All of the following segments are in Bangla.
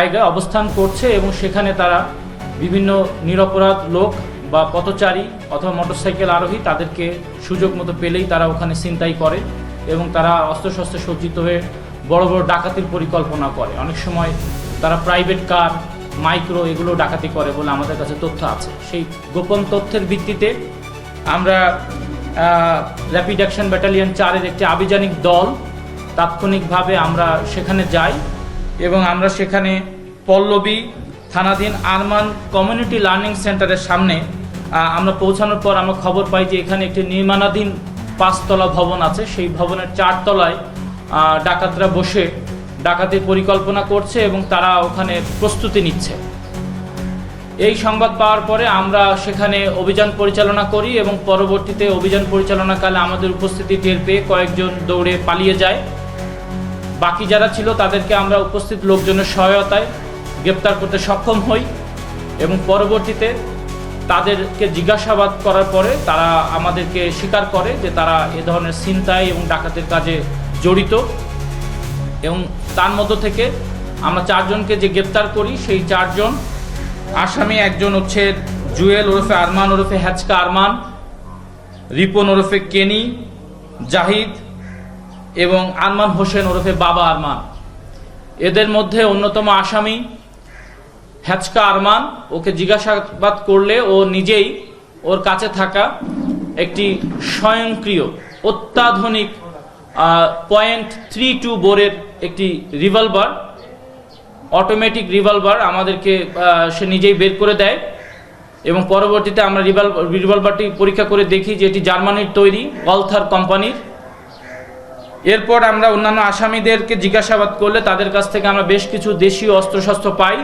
জায়গায় অবস্থান করছে এবং সেখানে তারা বিভিন্ন নিরপরাধ লোক বা পথচারী অথবা মোটরসাইকেল আরোহী তাদেরকে সুযোগ মতো পেলেই তারা ওখানে ছিনতাই করে এবং তারা অস্ত্রশস্ত্রে সজ্জিত হয়ে বড় বড় ডাকাতির পরিকল্পনা করে। অনেক সময় তারা প্রাইভেট কার, মাইক্রো এগুলো ডাকাতি করে বলে আমাদের কাছে তথ্য আছে। সেই গোপন তথ্যের ভিত্তিতে আমরা র্যাপিড অ্যাকশন ব্যাটালিয়ন চারের একটি আভিযানিক দল তাৎক্ষণিকভাবে আমরা সেখানে যাই। এবং আমরা সেখানে পল্লবী, থানাধীন আরমান কমিউনিটি লার্নিং সেন্টারের সামনে আমরা পৌঁছানোর পর আমরা খবর পাই যে এখানে একটি নির্মাণাধীন পাঁচতলা ভবন আছে। সেই ভবনের চারতলায় ডাকাতরা বসে ডাকাতির পরিকল্পনা করছে এবং তারা ওখানে প্রস্তুতি নিচ্ছে। এই সংবাদ পাওয়ার পরে আমরা সেখানে অভিযান পরিচালনা করি এবং পরবর্তীতে অভিযান পরিচালনাকালে আমাদের উপস্থিতি টের পেয়ে কয়েকজন দৌড়ে পালিয়ে যায়। বাকি যারা ছিল তাদেরকে আমরা উপস্থিত লোকজনের সহায়তায় গ্রেপ্তার করতে সক্ষম হই এবং পরবর্তীতে তাদেরকে জিজ্ঞাসাবাদ করার পরে তারা আমাদেরকে স্বীকার করে যে তারা এ ধরনের ছিনতাই এবং ডাকাতের কাজে জড়িত। এবং তার মধ্য থেকে আমরা চারজনকে যে গ্রেপ্তার করি, সেই চারজন আসামি একজন হচ্ছে জুয়েল ওরফে আরমান ওরফে হ্যাচকা আরমান, রিপন ওরফে কেনি, জাহিদ এবং আরমান হোসেন ওরফে বাবা আরমান। এদের মধ্যে অন্যতম আসামি হ্যাচকা আরমান। ওকে জিজ্ঞাসাবাদ করলে ও নিজেই ওর কাছে থাকা একটি স্বয়ংক্রিয়, অত্যাধুনিক পয়েন্ট থ্রি টু বোরের একটি রিভলভার অটোমেটিক রিভলভার আমাদেরকে সে নিজেই বের করে দেয় এবং পরবর্তীতে আমরা রিভলভার রিভলভারটি পরীক্ষা করে দেখি যে এটি জার্মানির তৈরি ওয়ালথার কোম্পানির। এরপর আমরা অন্যান্য আসামিদেরকে জিজ্ঞাসাবাদ করলে তাদের কাছ থেকে আমরা বেশ কিছু দেশীয় অস্ত্রশস্ত্র পাই।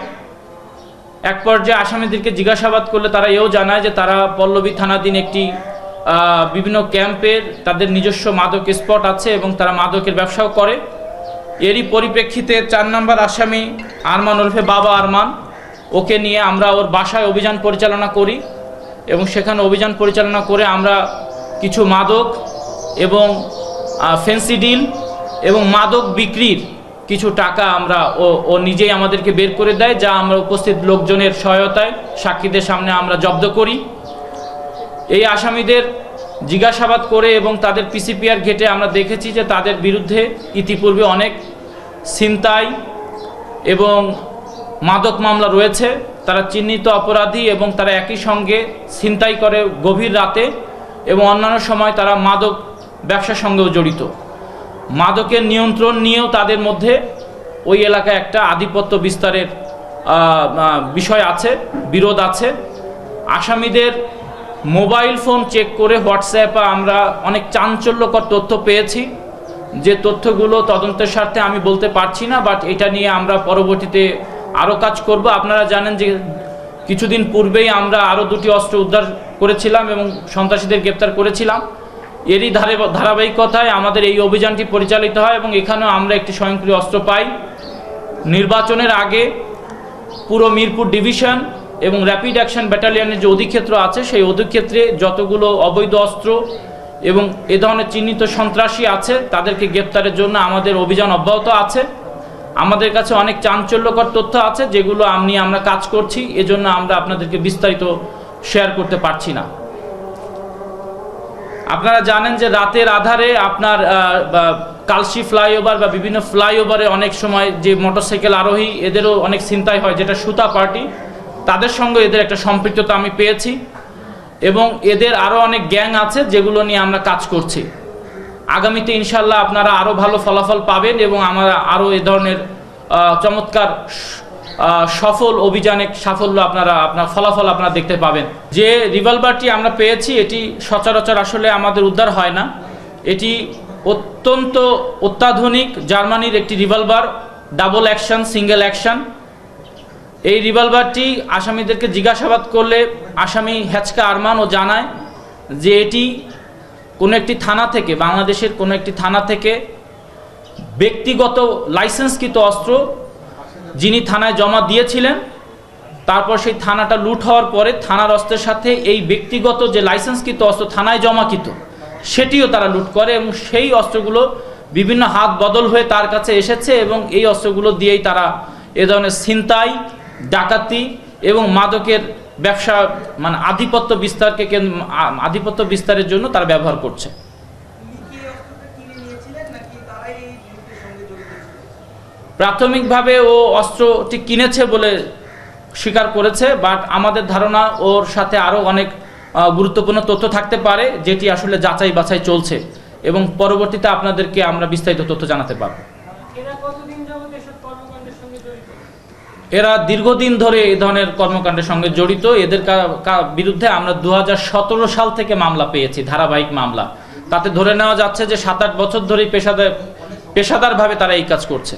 এক পর্যায়ে আসামিদেরকে জিজ্ঞাসাবাদ করলে তারা এও জানায় যে তারা পল্লবী থানাধীন একটি বিভিন্ন ক্যাম্পের তাদের নিজস্ব মাদক স্পট আছে এবং তারা মাদকের ব্যবসাও করে। এরই পরিপ্রেক্ষিতে চার নম্বর আসামি আরমান ওরফে বাবা আরমান, ওকে নিয়ে আমরা ওর বাসায় অভিযান পরিচালনা করি এবং সেখানে অভিযান পরিচালনা করে আমরা কিছু মাদক এবং ফেন্সি ডিল এবং মাদক বিক্রির কিছু টাকা আমরা ও ও নিজেই আমাদেরকে বের করে দেয়, যা আমরা উপস্থিত লোকজনের সহায়তায় সাক্ষীদের সামনে আমরা জব্দ করি। এই আসামিদের জিজ্ঞাসাবাদ করে এবং তাদের পিসিপিআর ঘেটে আমরা দেখেছি যে তাদের বিরুদ্ধে ইতিপূর্বে অনেক ছিনতাই এবং মাদক মামলা রয়েছে। তারা চিহ্নিত অপরাধী এবং তারা একই সঙ্গে ছিনতাই করে গভীর রাতে এবং অন্যান্য সময় তারা মাদক ব্যবসার সঙ্গেও জড়িত। মাদকের নিয়ন্ত্রণ নিয়েও তাদের মধ্যে ওই এলাকায় একটা আধিপত্য বিস্তারের বিষয় আছে, বিরোধ আছে। আসামিদের মোবাইল ফোন চেক করে হোয়াটসঅ্যাপে আমরা অনেক চাঞ্চল্যকর তথ্য পেয়েছি। যে তথ্যগুলো তদন্তের স্বার্থে আমি বলতে পারছি না বাট এটা নিয়ে আমরা পরবর্তীতে আরও কাজ করব। আপনারা জানেন যে কিছুদিন পূর্বেই আমরা আরও দুটি অস্ত্র উদ্ধার করেছিলাম এবং সন্ত্রাসীদের গ্রেপ্তার করেছিলাম। এরই ধারে ধারাবাহিকতায় আমাদের এই অভিযানটি পরিচালিত হয় এবং এখানেও আমরা একটি স্বয়ংক্রিয় অস্ত্র পাই। নির্বাচনের আগে পুরো মিরপুর ডিভিশন এবং র্যাপিড অ্যাকশন ব্যাটালিয়নের যে অধিক্ষেত্র আছে, সেই অধিক্ষেত্রে যতগুলো অবৈধ অস্ত্র এবং এ ধরনের চিহ্নিত সন্ত্রাসী আছে, তাদেরকে গ্রেপ্তারের জন্য আমাদের অভিযান অব্যাহত আছে। আমাদের কাছে অনেক চাঞ্চল্যকর তথ্য আছে যেগুলো আমি আমরা কাজ করছি, এজন্য আমরা আপনাদেরকে বিস্তারিত শেয়ার করতে পারছি না। আপনারা জানেন যে রাতের আধারে আপনার কালশি ফ্লাইওভার বা বিভিন্ন ফ্লাইওভারে অনেক সময় যে মোটরসাইকেল আরোহী, এদেরও অনেক চিন্তাই হয়, যেটা সুতা পার্টি। তাদের সঙ্গে এদের একটা সম্পৃক্ততা আমি পেয়েছি। এবং এদের আরও অনেক গ্যাং আছে যেগুলো নিয়ে আমরা কাজ করছি। আগামীতে ইনশাল্লাহ আপনারা আরও ভালো ফলাফল পাবেন এবং আমরা আরও এ ধরনের চমৎকার সফল অভিযানে সাফল্য আপনারা, আপনার ফলাফল আপনারা দেখতে পাবেন। যে রিভলভারটি আমরা পেয়েছি, এটি সচরাচর আসলে আমাদের উদ্ধার হয় না। এটি অত্যন্ত অত্যাধুনিক জার্মানির একটি revolver, double action, single action. এই রিভলভারটি আসামিদেরকে জিজ্ঞাসাবাদ করলে আসামি হ্যাচকা আরমানও জানায় যে এটি কোনো একটি থানা থেকে, বাংলাদেশের কোনো একটি থানা থেকে ব্যক্তিগত লাইসেন্সকৃত অস্ত্র যিনি থানায় জমা দিয়েছিলেন, তারপর সেই থানাটা লুট হওয়ার পরে থানার অস্ত্রের সাথে এই ব্যক্তিগত যে লাইসেন্সকৃত অস্ত্র থানায় জমাকৃত, সেটিও তারা লুট করে এবং সেই অস্ত্রগুলো বিভিন্ন হাত বদল হয়ে তার কাছে এসেছে এবং এই অস্ত্রগুলো দিয়েই তারা এ ধরনের ছিনতাই, ডাকাতি এবং মাদকের ব্যবসা মানে আধিপত্য বিস্তারকে কেন- আ- আধিপত্য বিস্তারের জন্য তারা ব্যবহার করছে উনি কি এই অস্ত্রটা কিনে নিয়েছিলেন নাকি তারাই এই যুদ্ধের সঙ্গে জড়িত ছিল প্রাথমিকভাবে ও অস্ত্রটি কিনেছে বলে স্বীকার করেছে বাট আমাদের ধারণা ওর সাথে আরও অনেক গুরুত্বপূর্ণ তথ্য থাকতে পারে যেটি আসলে যাচাই বাছাই চলছে। এবং পরবর্তীতে আপনাদেরকে আমরা বিস্তারিত তথ্য জানাতে পারব। এরা দীর্ঘদিন ধরে এই ধরনের কর্মকাণ্ডের সঙ্গে জড়িত। এদের বিরুদ্ধে আমরা দু হাজার সতেরো সাল থেকে মামলা পেয়েছি ধারাবাহিক মামলা। তাতে ধরে নেওয়া যাচ্ছে যে সাত আট বছর ধরেই পেশাদার পেশাদারভাবে তারা এই কাজ করছে।